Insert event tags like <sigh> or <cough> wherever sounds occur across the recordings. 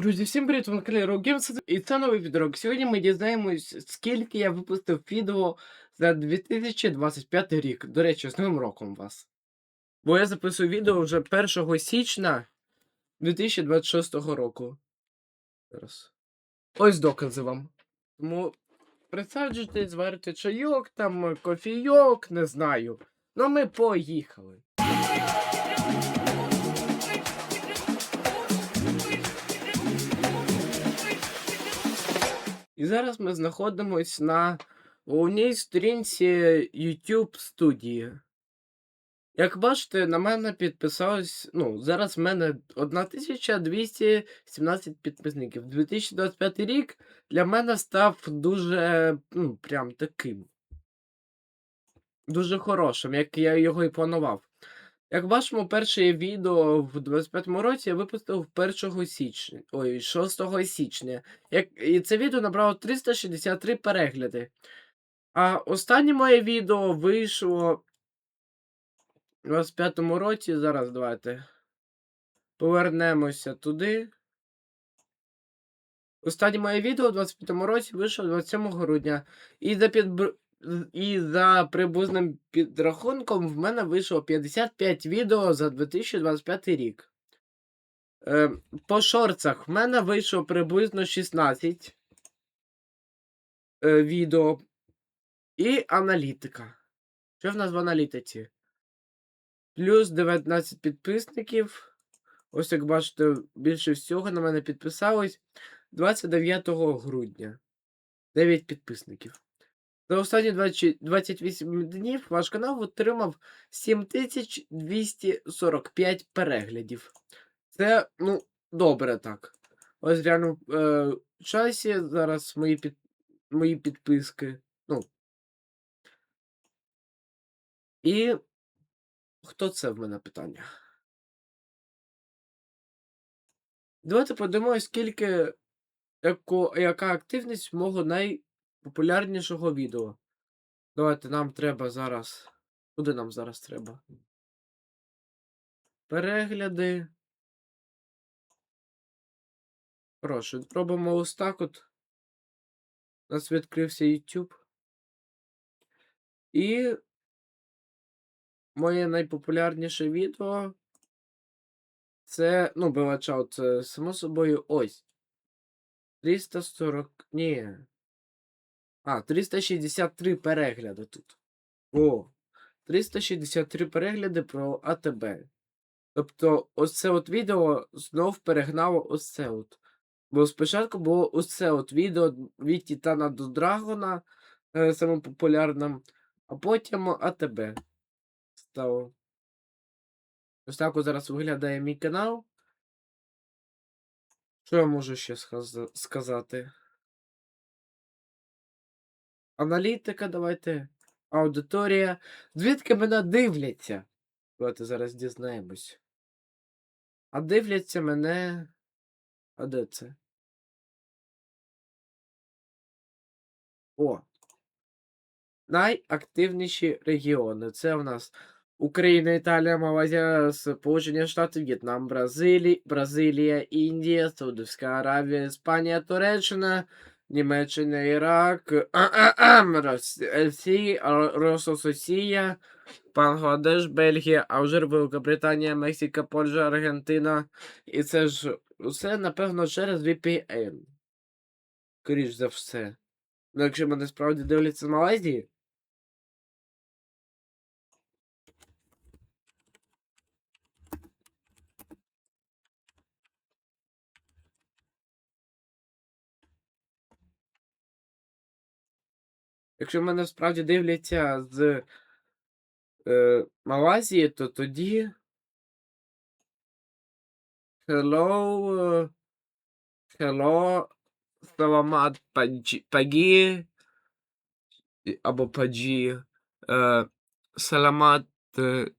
Друзі, всім привіт, ви на Rockgames, і це новий відеорок. Сьогодні ми дізнаємось, скільки я випустив відео за 2025 рік. До речі, з новим роком вас. Бо я записую відео вже 1 січня 2026 року. Зараз. Ось докази вам. Тому присаджуйтесь, зварите чайок, там кофійок, не знаю. Ну ми поїхали. І зараз ми знаходимось на головній сторінці YouTube студії. Як бачите, на мене підписалось. Ну, зараз в мене 1217 підписників. 2025 рік для мене став дуже, ну, прям таким. Дуже хорошим, як я його і планував. Як бачимо, перше відео в 25-му році я випустив 1 січня. Ой, 6 січня. Як... І це відео набрало 363 перегляди. А останнє моє відео вийшло у 25-му році. Зараз давайте. Повернемося туди. Останнє моє відео у 25-му році вийшло 27 грудня. І за підб... І за приблизним підрахунком в мене вийшло 55 відео за 2025 рік. Е, по шорцах в мене вийшло приблизно 16 е, відео. І аналітика. Що в нас в аналітиці? Плюс 19 підписників. Ось як бачите, більше всього на мене підписались 29 грудня. 9 підписників. За останні 28 днів ваш канал отримав 7245 переглядів. Це, ну, добре так. Ось реально е, часі зараз мої під, мої підписки. Ну. І хто це в мене питання? Давайте подивимося, скільки яко, яка активність мого най популярнішого відео. Давайте нам треба зараз. Куди нам зараз треба? Перегляди. Прошу, робимо ось так от. У нас відкрився YouTube. І моє найпопулярніше відео. Це, ну, Белачау, це само собою ось. 340. Ні. А, 363 перегляди тут. О, 363 перегляди про АТБ. Тобто, ось це от відео знов перегнало ось це от. Бо спочатку було ось це от відео від Титана до Драгона, е, самим популярним, а потім АТБ стало. Ось так от зараз виглядає мій канал. Що я можу ще сказати? Аналітика, давайте. Аудиторія. Звідки мене дивляться? Давайте зараз дізнаємось. А дивляться мене. А де це? О. Найактивніші регіони. Це у нас Україна, Італія, Малайзія, Сполучені Штати, В'єтнам, Бразилі... Бразилія, Індія, Саудовська Аравія, Іспанія, Туреччина. Німеччина, Ірак, <clears throat> Росія, Рососія, Бангладеш, Бельгія, Алжир, Великобританія, Мексика, Польща, Аргентина. І це ж усе, напевно, через VPN. Скоріш за все. Ну, якщо мене справді дивляться з Малайзії. Якщо мене справді дивляться з е, Малайзії, то тоді. Hello. Hello. Саламат Пагі. Або Паджі. Е, Саламат е,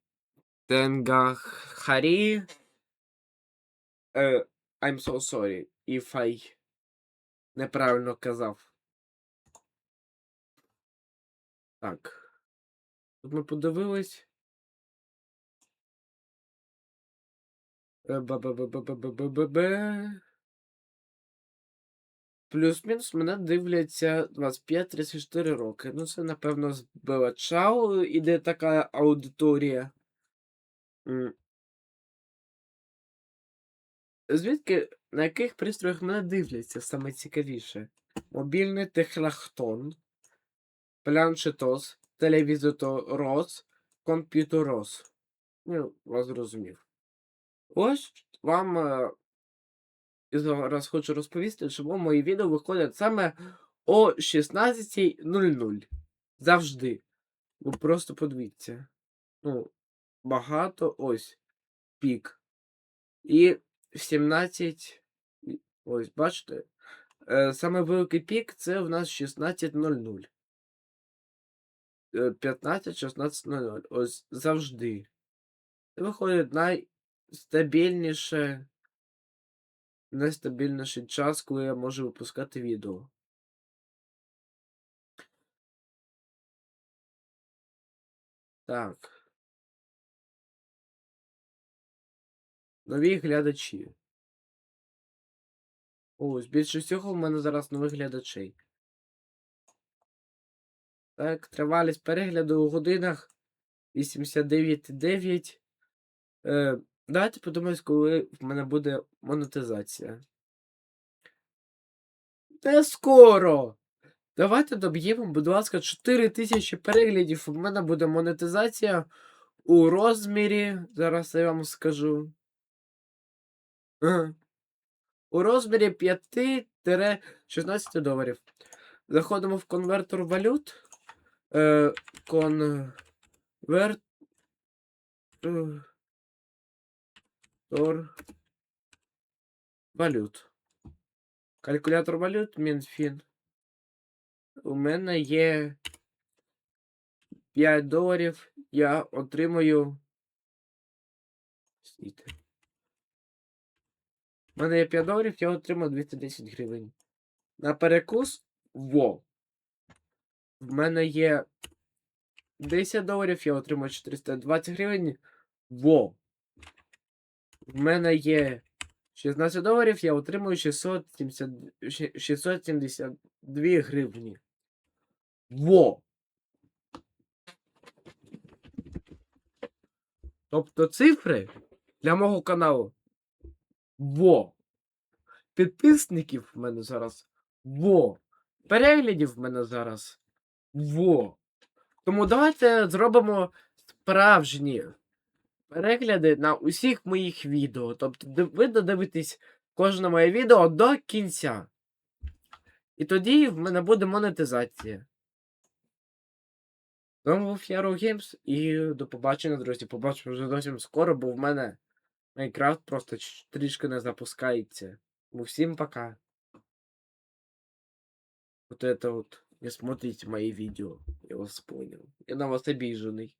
Тенгахарі. Е, I'm so sorry if I неправильно казав. Так. Тут ми подивились. Плюс-мінус мене дивляться 25-34 роки. Ну, це, напевно, з Белачау іде така аудиторія. Звідки, на яких пристроях мене дивляться, саме цікавіше? Мобільний техлахтон, планшетос, телевізорос, комп'ютерос. Ну, вас зрозумів. Ось вам е, зараз хочу розповісти, чому мої відео виходять саме о 16.00. Завжди. Ви просто подивіться. Ну, багато ось пік. І в 17. Ось, бачите? Е, Саме великий пік це в нас 16.00. Е, 15-16.00. Ось завжди. Це виходить найстабільніше. Найстабільніший час, коли я можу випускати відео. Так. Нові глядачі. Ось, більше всього в мене зараз нових глядачей. Так, тривалість перегляду у годинах 89,9. Е, давайте подумаємо, коли в мене буде монетизація. Не скоро! Давайте доб'ємо, будь ласка, 4000 переглядів. У мене буде монетизація у розмірі. Зараз я вам скажу. У розмірі 5-16 доларів. Заходимо в конвертор валют. Е, конвертор валют. Калькулятор валют Мінфін. У мене є 5 доларів. Я отримую. Стійте. У мене є 5 доларів, я отримав 210 гривень. На перекус во. В мене є 10 доларів, я отримав 420 гривень. Во. В мене є 16 доларів, я отримую 670, 672 гривні. Во. Тобто цифри для мого каналу. Во. Підписників в мене зараз. Во. Переглядів в мене зараз. Во. Тому давайте зробимо справжні перегляди на усіх моїх відео. Тобто ви додивитесь кожне моє відео до кінця. І тоді в мене буде монетизація. Вами був Яру Геймс і до побачення, друзі. Побачимо вже зовсім скоро, бо в мене Майнкрафт просто трішки не запускається. Ну, всім пока. Вот это вот не смотрите мои видео. Я вас понял. Я на вас обиженный.